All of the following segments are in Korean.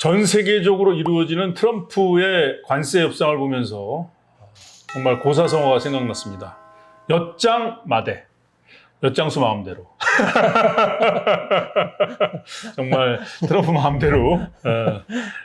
전 세계적으로 이루어지는 트럼프의 관세 협상을 보면서 정말 고사성어가 생각났습니다. 엿장 마대. 엿장수 마음대로. 정말 트럼프 마음대로 어,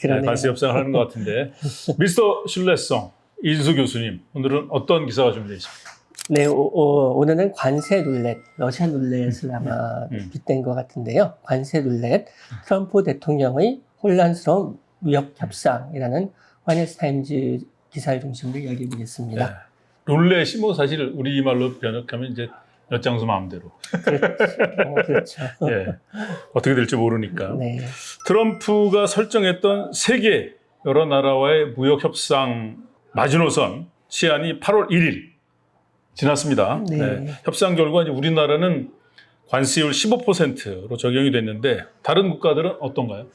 그러네요. 관세 협상을 하는 것 같은데. 미스터 신뢰성 이준수 교수님, 오늘은 어떤 기사가 준비되십니까? 네, 오, 늘은 관세 룰렛, 러시아 룰렛을 아마 음. 빗댄 것 같은데요. 관세 룰렛, 트럼프 대통령의 혼란스러운 무역 협상이라는 화이트 타임즈 기사의 중심으로 이야기해 보겠습니다. 네. 룰렛이 뭐 사실 우리말로 번역하면 이제 엿장수 마음대로. 그렇죠. 어, 그렇죠. 예. 어떻게 될지 모르니까. 네, 트럼프가 설정했던 세계 여러 나라와의 무역 협상 마지노선 시한이 8월 1일 지났습니다. 네. 네. 협상 결과 이제 우리나라는 관세율 15%로 적용이 됐는데 다른 국가들은 어떤가요?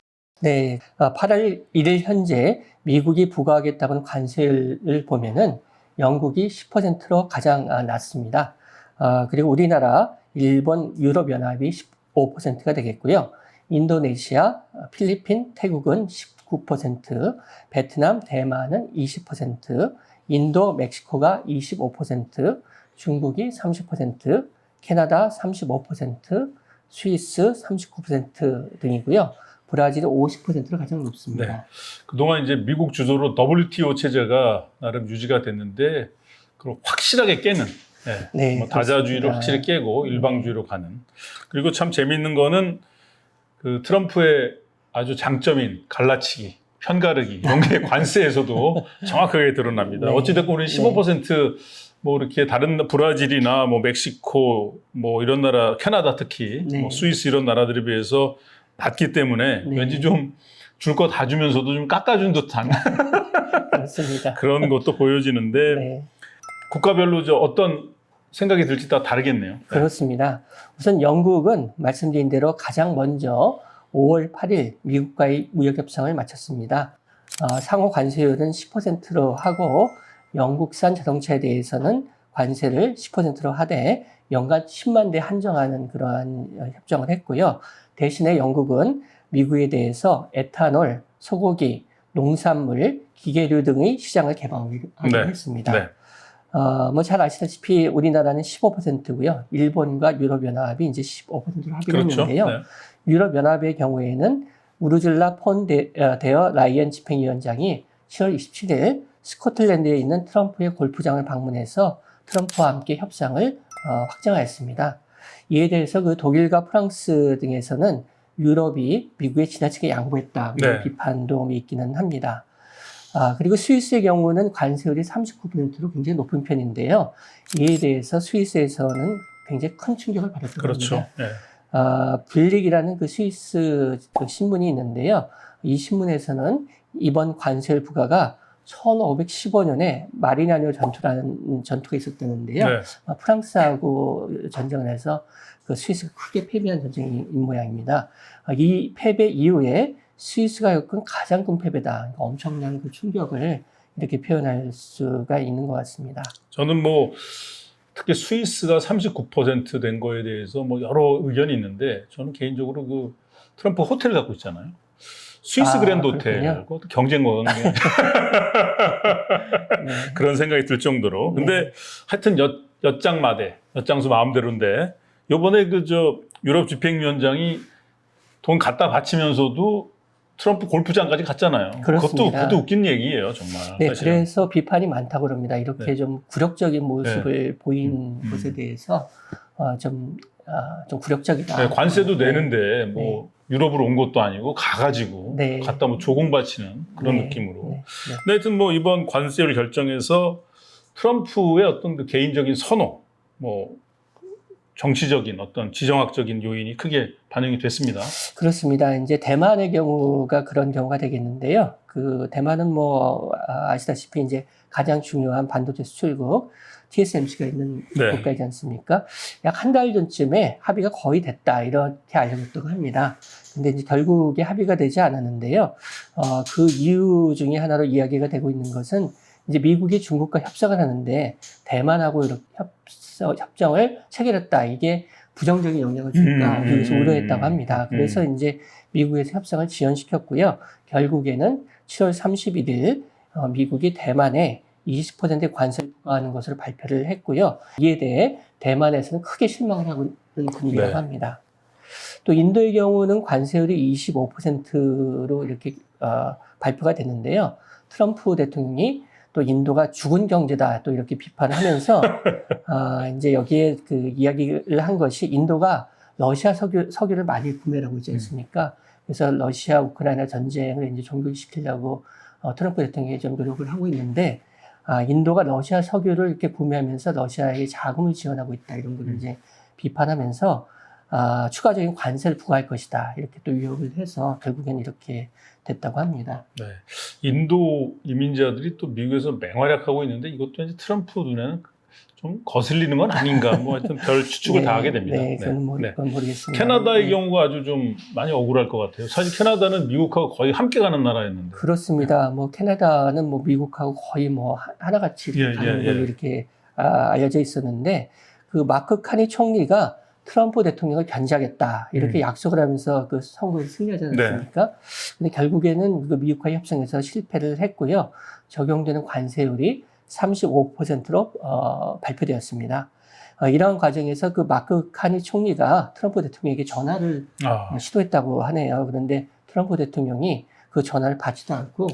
네, 아, 8월 1일 현재 미국이 부과하겠다는 관세를 보면은 영국이 10%로 가장 아, 낮습니다. 아, 그리고 우리나라, 일본, 유럽연합이 15%가 되겠고요. 인도네시아, 필리핀, 태국은 19%, 베트남, 대만은 20%, 인도, 멕시코가 25%, 중국이 30%, 캐나다 35%, 스위스 39% 등이고요. 브라질은 50%로 가장 높습니다. 네. 그동안 이제 미국 주도로 WTO 체제가 나름 유지가 됐는데 그걸 확실하게 깨는 예, 네, 뭐 다자주의를 그렇습니다. 확실히 깨고 일방주의로 가는 그리고 참 재미있는 거는 그 트럼프의 아주 장점인 갈라치기 편가르기 이런 게 관세에서도 정확하게 드러납니다. 네. 어찌됐건 우리 15%뭐 이렇게 다른 브라질이나 뭐 멕시코 뭐 이런 나라 캐나다 특히 네. 뭐 스위스 이런 나라들에 비해서 낮기 때문에 네. 왠지 좀 줄 거 다 주면서도 좀 깎아준 듯한 그렇습니다. 그런 것도 보여지는데 네, 국가별로 저 어떤 생각이 들지 다 다르겠네요. 그렇습니다. 우선 영국은 말씀드린 대로 가장 먼저 5월 8일 미국과의 무역 협상을 마쳤습니다. 어, 상호 관세율은 10%로 하고 영국산 자동차에 대해서는 관세를 10%로 하되 연간 10만 대 한정하는 그러한 어, 협정을 했고요. 대신에 영국은 미국에 대해서 에탄올, 소고기, 농산물, 기계류 등의 시장을 개방하기로 네. 했습니다. 네. 어, 뭐 잘 아시다시피 우리나라는 15%고요. 일본과 유럽연합이 이제 15%로 합의를 그렇죠. 했는데요. 네. 유럽연합의 경우에는 우르줄라 폰 데, 어, 데어 라이언 집행위원장이 7월 27일 스코틀랜드에 있는 트럼프의 골프장을 방문해서 트럼프와 함께 협상을 어, 확정하였습니다. 이에 대해서 그 독일과 프랑스 등에서는 유럽이 미국에 지나치게 양보했다 그런 네. 비판도 있기는 합니다. 아, 그리고 스위스의 경우는 관세율이 39%로 굉장히 높은 편인데요. 이에 대해서 스위스에서는 굉장히 큰 충격을 받았던 그렇죠. 겁니다. 네. 아, 블릭이라는 그 스위스 그 신문이 있는데요. 이 신문에서는 이번 관세율 부과가 1515년에 마리나뇨 전투라는 전투가 있었다는데요. 네. 아, 프랑스하고 전쟁을 해서 그 스위스가 크게 패배한 전쟁인 모양입니다. 아, 이 패배 이후에 스위스가 겪은 가장 큰 패배다. 그러니까 엄청난 그 충격을 이렇게 표현할 수가 있는 것 같습니다. 저는 뭐 특히 스위스가 39%된 거에 대해서 뭐 여러 의견이 있는데 저는 개인적으로 그 트럼프 호텔 갖고 있잖아요. 스위스 아, 그랜드 호텔. 그것도 경쟁과 관계 네. 그런 생각이 들 정도로. 근데 하여튼 엿, 엿장마대, 엿장수 마음대로인데 요번에 그 저 유럽 집행위원장이 돈 갖다 바치면서도 트럼프 골프장까지 갔잖아요. 그것도, 그렇습니다. 그것도 웃긴 얘기예요, 정말. 네, 사실은. 그래서 비판이 많다고 그럽니다. 이렇게 네. 좀 굴욕적인 모습을 보인 음, 음. 것에 대해서 어, 좀, 아, 좀 굴욕적이다. 네, 관세도 네. 내는데 뭐 유럽으로 온 것도 아니고 가가지고 네. 갖다 뭐 조공 바치는 그런 네, 느낌으로. 네, 네. 근데 하여튼 뭐 이번 관세를 결정해서 트럼프의 어떤 그 개인적인 선호, 뭐 정치적인 어떤 지정학적인 요인이 크게 반영이 됐습니다. 그렇습니다. 이제 대만의 경우가 그런 경우가 되겠는데요. 그 대만은 뭐 아, 아시다시피 이제 가장 중요한 반도체 수출국 TSMC가 있는 네. 국가이지 않습니까? 약 한 달 전쯤에 합의가 거의 됐다 이렇게 알려졌다고 합니다. 근데 이제 결국에 합의가 되지 않았는데요. 어, 그 이유 중에 하나로 이야기가 되고 있는 것은 이제 미국이 중국과 협상을 하는데 대만하고 이렇게 협서, 협정을 체결했다. 이게 부정적인 영향을 줄까 음, 그래서 음, 우려했다고 음, 합니다. 그래서 이제 미국에서 협상을 지연시켰고요. 결국에는 7월 31일 어, 미국이 대만에 20%의 관세를 부과하는 것으로 발표를 했고요. 이에 대해 대만에서는 크게 실망을 하고 있는 분위기라고 네. 합니다. 또 인도의 경우는 관세율이 25%로 이렇게 어, 발표가 됐는데요. 트럼프 대통령이 또 인도가 죽은 경제다 또 이렇게 비판을 하면서 아, 이제 여기에 그 이야기를 한 것이 인도가 러시아 석유, 석유를 많이 구매를 하고 있지 않습니까? 그래서 러시아 우크라이나 전쟁을 이제 종결시키려고 어, 트럼프 대통령이 좀 노력을 하고 있는데 아, 인도가 러시아 석유를 이렇게 구매하면서 러시아에게 자금을 지원하고 있다 이런 걸 음. 이제 비판하면서 아, 추가적인 관세를 부과할 것이다 이렇게 또 위협을 해서 결국엔 이렇게 됐다고 합니다. 네. 인도 이민자들이 또 미국에서 맹활약하고 있는데 이것도 이제 트럼프 눈에는 좀 거슬리는 건 아닌가 뭐 하여튼 별 추측을 네, 다 하게 됩니다. 네, 그건, 모, 네. 그건 모르겠습니다. 캐나다의 네. 경우가 아주 좀 많이 억울할 것 같아요. 사실 캐나다는 미국하고 거의 함께 가는 나라였는데. 그렇습니다. 뭐 캐나다는 뭐 미국하고 거의 뭐 하- 하나같이 예, 가는 예, 걸로 예. 이렇게 아, 알려져 있었는데 그 마크 카니 총리가 트럼프 대통령을 견제하겠다 이렇게 음. 약속을 하면서 그 선거에 승리하지 네. 않았습니까? 근데 결국에는 그 미국과 협상에서 실패를 했고요. 적용되는 관세율이 35%로 어, 발표되었습니다. 어, 이러한 과정에서 그 마크 카니 총리가 트럼프 대통령에게 전화를 아, 시도했다고 하네요. 그런데 트럼프 대통령이 그 전화를 받지도 않고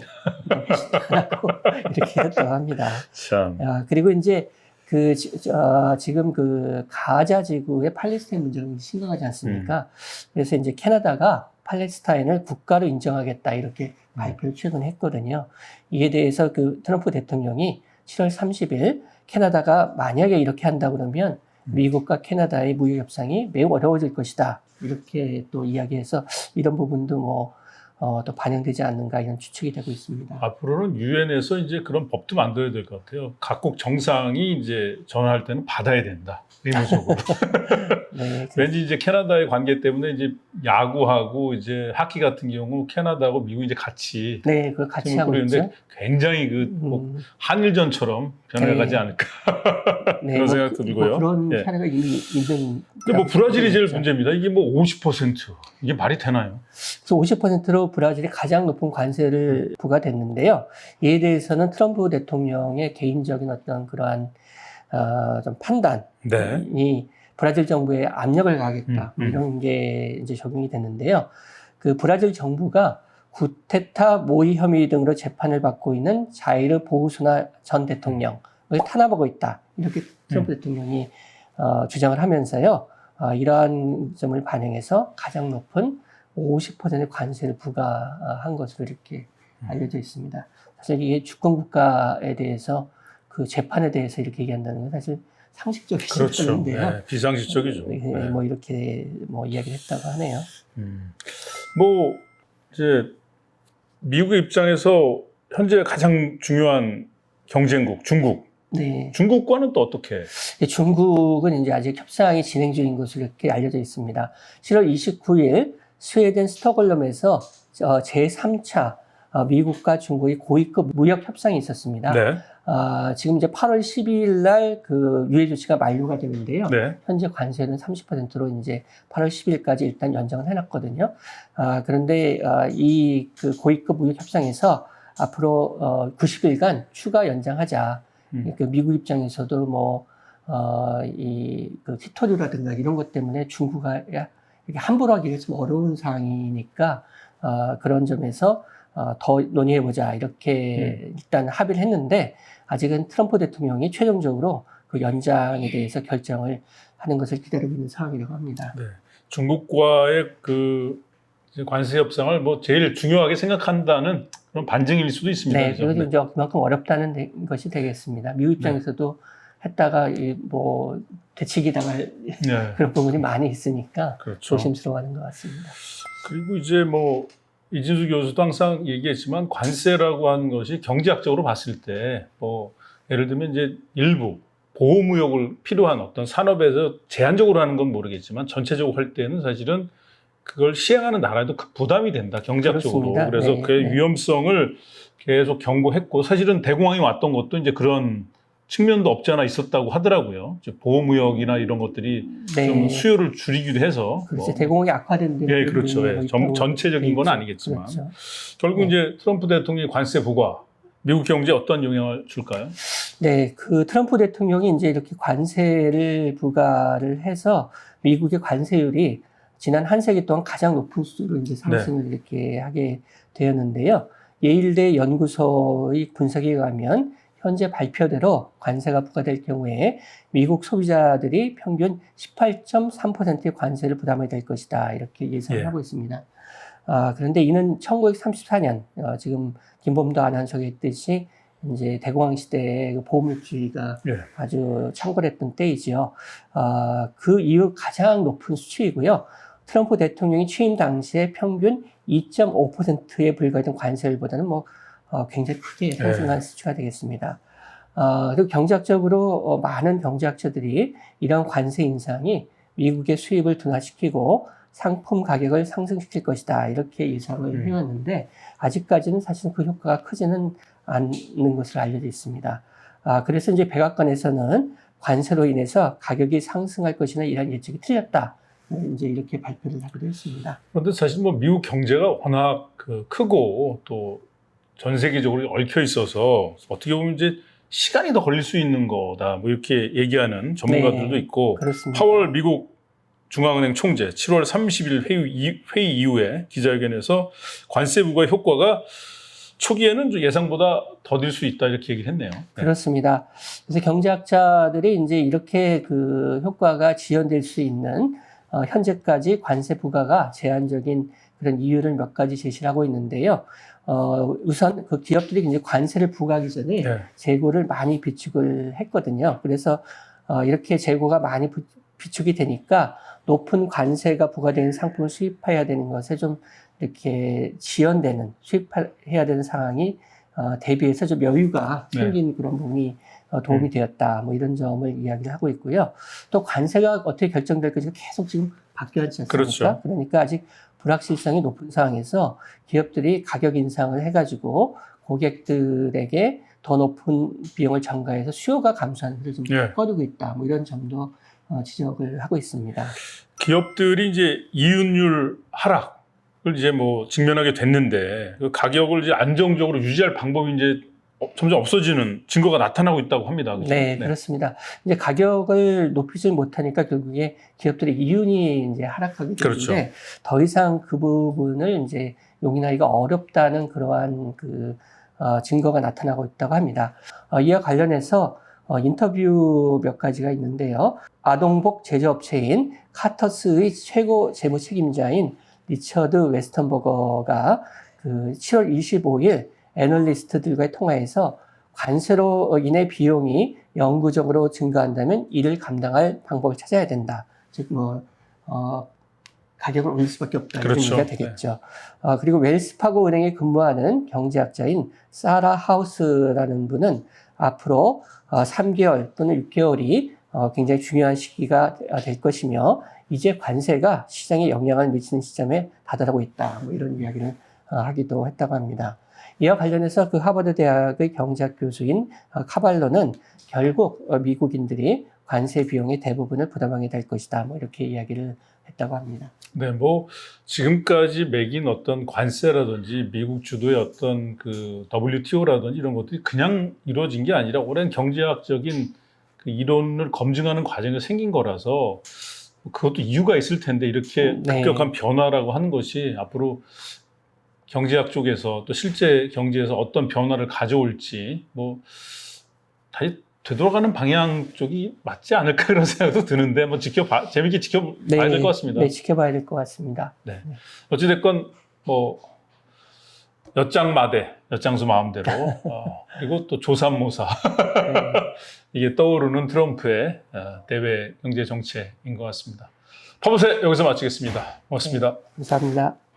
받지도 않고 이렇게 했다고 합니다. 참. 아, 그리고 이제 그 지- 저, 지금 그 가자 지구의 팔레스타인 문제가 심각하지 않습니까? 그래서 이제 캐나다가 팔레스타인을 국가로 인정하겠다 이렇게 발표를 최근에 했거든요. 이에 대해서 그 트럼프 대통령이 7월 30일 캐나다가 만약에 이렇게 한다 그러면 음. 미국과 캐나다의 무역 협상이 매우 어려워질 것이다. 이렇게 또 이야기해서 이런 부분도 뭐, 어, 또 반영되지 않는가 이런 추측이 되고 있습니다. 앞으로는 유엔에서 이제 그런 법도 만들어야 될 것 같아요. 각국 정상이 이제 전화할 때는 받아야 된다. 의무적으로. 네, 그- 왠지 이제 캐나다의 관계 때문에 이제 야구하고 이제 하키 같은 경우 캐나다하고 미국이 이제 같이 네, 그걸 같이 하고 있죠. 그러는데 굉장히 그 뭐 음, 한일전처럼 변해가지 네. 않을까. 네, 그런 뭐 생각도 그- 들고요. 뭐 그런 예. 사례가 이미 있는. 근데 뭐 브라질이 제일. 문제입니다. 이게 뭐 50% 이게 말이 되나요? 그래서 50%로 브라질이 가장 높은 관세를 부과됐는데요. 이에 대해서는 트럼프 대통령의 개인적인 어떤 그러한 어, 좀 판단이 네. 브라질 정부에 압력을 가하겠다 음, 음. 이런 게 이제 적용이 됐는데요. 그 브라질 정부가 구테타 모의 혐의 등으로 재판을 받고 있는 자이르 보우소나 전 대통령을 탄압하고 있다 이렇게 트럼프 대통령이 어, 주장을 하면서요. 어, 이러한 점을 반영해서 가장 높은 50%의 관세를 부과한 것으로 이렇게 음. 알려져 있습니다. 사실 이게 주권 국가에 대해서 그 재판에 대해서 이렇게 얘기한다는 건 사실 상식적이지 그렇죠. 않은데요. 네, 비상식적이죠. 네, 네. 뭐 이렇게 뭐 이야기를 했다고 하네요. 음. 뭐 이제 미국의 입장에서 현재 가장 중요한 경쟁국 중국. 네. 중국과는 또 어떻게? 근데 중국은 이제 아직 협상이 진행 중인 것으로 이렇게 알려져 있습니다. 7월 29일 스웨덴 스톡홀름에서 어, 제3차 어, 미국과 중국의 고위급 무역 협상이 있었습니다. 네. 아, 지금 이제 8월 12일 날 그 유예 조치가 만료가 되는데요. 네. 현재 관세는 30%로 이제 8월 10일까지 일단 연장을 해놨거든요. 아, 그런데 아, 이그 고위급 무역 협상에서 앞으로 어, 90일간 추가 연장하자. 음. 그 미국 입장에서도 뭐 어, 이그 히토류라든가 이런 것 때문에 중국가 함부로 하기가 좀 어려운 상황이니까 어, 그런 점에서 어, 더 논의해보자 이렇게 일단 합의를 했는데 아직은 트럼프 대통령이 최종적으로 그 연장에 대해서 결정을 하는 것을 기다리고 있는 상황이라고 합니다. 네. 중국과의 그 관세 협상을 뭐 제일 중요하게 생각한다는 그런 반증일 수도 있습니다. 네? 그래서 이제 그만큼 어렵다는 데- 것이 되겠습니다. 미국 입장에서도 했다가 이뭐 되치기 당할 네. 그런 부분이 많이 있으니까 그렇죠. 조심스러워하는 것 같습니다. 그리고 이제 뭐 이진수 교수도 항상 얘기했지만 관세라고 하는 것이 경제학적으로 봤을 때 뭐 예를 들면 이제 일부 보호무역을 필요한 어떤 산업에서 제한적으로 하는 건 모르겠지만 전체적으로 할 때는 사실은 그걸 시행하는 나라에도 큰 부담이 된다 경제학적으로 그렇습니다. 그래서 네, 그 네. 위험성을 계속 경고했고 사실은 대공황이 왔던 것도 이제 그런 측면도 없지 않아 있었다고 하더라고요. 보호무역이나 이런 것들이 네. 좀 수요를 줄이기도 해서 그렇죠. 뭐, 대공황이 악화된 데는 예, 그렇죠. 예. 전, 전체적인 건돼 있죠. 아니겠지만 그렇죠. 결국 네. 이제 트럼프 대통령의 관세 부과 미국 경제에 어떤 영향을 줄까요? 네, 그 트럼프 대통령이 이제 이렇게 관세를 부과를 해서 미국의 관세율이 지난 한 세기 동안 가장 높은 수준으로 이제 상승을 네. 이렇게 하게 되었는데요. 예일대 연구소의 분석에 의하면 현재 발표대로 관세가 부과될 경우에 미국 소비자들이 평균 18.3%의 관세를 부담하게 될 것이다. 이렇게 예상을 예. 하고 있습니다. 아, 그런데 이는 1934년, 어, 지금 김범도 아나운서가 했듯이 이제 대공황 시대의 그 보험주의가 예. 아주 창궐했던 때이지요. 아, 그 이후 가장 높은 수치이고요. 트럼프 대통령이 취임 당시에 평균 2.5%에 불과했던 관세율보다는 뭐 어, 굉장히 크게 상승한 수치가 되겠습니다. 아, 그리고 경제학적으로 어, 많은 경제학자들이 이러한 관세 인상이 미국의 수입을 둔화시키고 상품 가격을 상승시킬 것이다 이렇게 예상을 음. 해왔는데 아직까지는 사실 그 효과가 크지는 않는 것으로 알려져 있습니다. 아, 그래서 이제 백악관에서는 관세로 인해서 가격이 상승할 것이나 이런 예측이 틀렸다. 이제 이렇게 발표를 하기도 했습니다. 그런데 사실 뭐 미국 경제가 워낙 그 크고 또 전 세계적으로 얽혀 있어서 어떻게 보면 이제 시간이 더 걸릴 수 있는 거다. 뭐 이렇게 얘기하는 전문가들도 네. 있고 그렇습니다. 파월 미국 중앙은행 총재 7월 30일 회의, 이- 회의 이후에 기자회견에서 관세 부과 효과가 초기에는 좀 예상보다 더딜 수 있다 이렇게 얘기를 했네요. 네. 그렇습니다. 그래서 경제학자들이 이제 이렇게 그 효과가 지연될 수 있는 어, 현재까지 관세 부과가 제한적인 그런 이유를 몇 가지 제시를 하고 있는데요. 어, 우선 그 기업들이 이제 관세를 부과하기 전에 네. 재고를 많이 비축을 했거든요. 그래서 어, 이렇게 재고가 많이 부- 비축이 되니까 높은 관세가 부과되는 상품을 수입해야 되는 것에 좀 이렇게 지연되는 수입해야 되는 상황이 어, 대비해서 좀 여유가 네. 생긴 그런 부분이 어, 도움이 음. 되었다. 뭐 이런 점을 이야기를 하고 있고요. 또 관세가 어떻게 결정될 것인가 계속 지금 바뀌었지 않습니까? 그렇죠. 그러니까 아직 불확실성이 높은 상황에서 기업들이 가격 인상을 해가지고 고객들에게 더 높은 비용을 전가해서 수요가 감소하는 것을 좀 예. 꺼두고 있다. 뭐 이런 점도 어, 지적을 하고 있습니다. 기업들이 이제 이윤율 하락을 이제 뭐 직면하게 됐는데 그 가격을 이제 안정적으로 유지할 방법이 이제 어- 점점 없어지는 증거가 나타나고 있다고 합니다. 그죠? 네, 그렇습니다. 이제 가격을 높이지 못하니까 결국에 기업들의 이윤이 이제 하락하게 되는데 그렇죠. 더 이상 그 부분을 이제 용인하기가 어렵다는 그러한 그 어, 증거가 나타나고 있다고 합니다. 어, 이와 관련해서 어, 인터뷰 몇 가지가 있는데요. 아동복 제조업체인 카터스의 최고 재무 책임자인 리처드 웨스턴버거가 그 7월 25일 애널리스트들과의 통화에서 관세로 인해 비용이 영구적으로 증가한다면 이를 감당할 방법을 찾아야 된다. 즉, 뭐, 어, 가격을 올릴 수밖에 없다. 이런 그렇죠. 얘기가 되겠죠. 어, 그리고 웰스파고 은행에 근무하는 경제학자인 사라 하우스라는 분은 앞으로 어, 3개월 또는 6개월이 어, 굉장히 중요한 시기가 될 것이며 이제 관세가 시장에 영향을 미치는 시점에 다다르고 있다. 뭐 이런 이야기를 어, 하기도 했다고 합니다. 이와 관련해서 그 하버드 대학의 경제학 교수인 어, 카발로는 결국 어, 미국인들이 관세 비용의 대부분을 부담하게 될 것이다. 뭐 이렇게 이야기를 했다고 합니다. 네, 뭐 지금까지 매긴 어떤 관세라든지 미국 주도의 어떤 그 WTO라든지 이런 것들이 그냥 이루어진 게 아니라 오랜 경제학적인 그 이론을 검증하는 과정에서 생긴 거라서 그것도 이유가 있을 텐데 이렇게 네. 급격한 변화라고 하는 것이 앞으로 경제학 쪽에서 또 실제 경제에서 어떤 변화를 가져올지 뭐 다시 되돌아가는 방향 쪽이 맞지 않을까 그런 생각도 드는데 뭐 지켜봐 재밌게 지켜봐야 될것 같습니다. 네, 지켜봐야 될 것 같습니다. 어찌됐건 뭐 엿장마대 엿장수 마음대로 어, 그리고 또 조삼모사 네. 이게 떠오르는 트럼프의 어, 대외 경제 정책인 것 같습니다. 파보세 여기서 마치겠습니다. 고맙습니다. 감사합니다.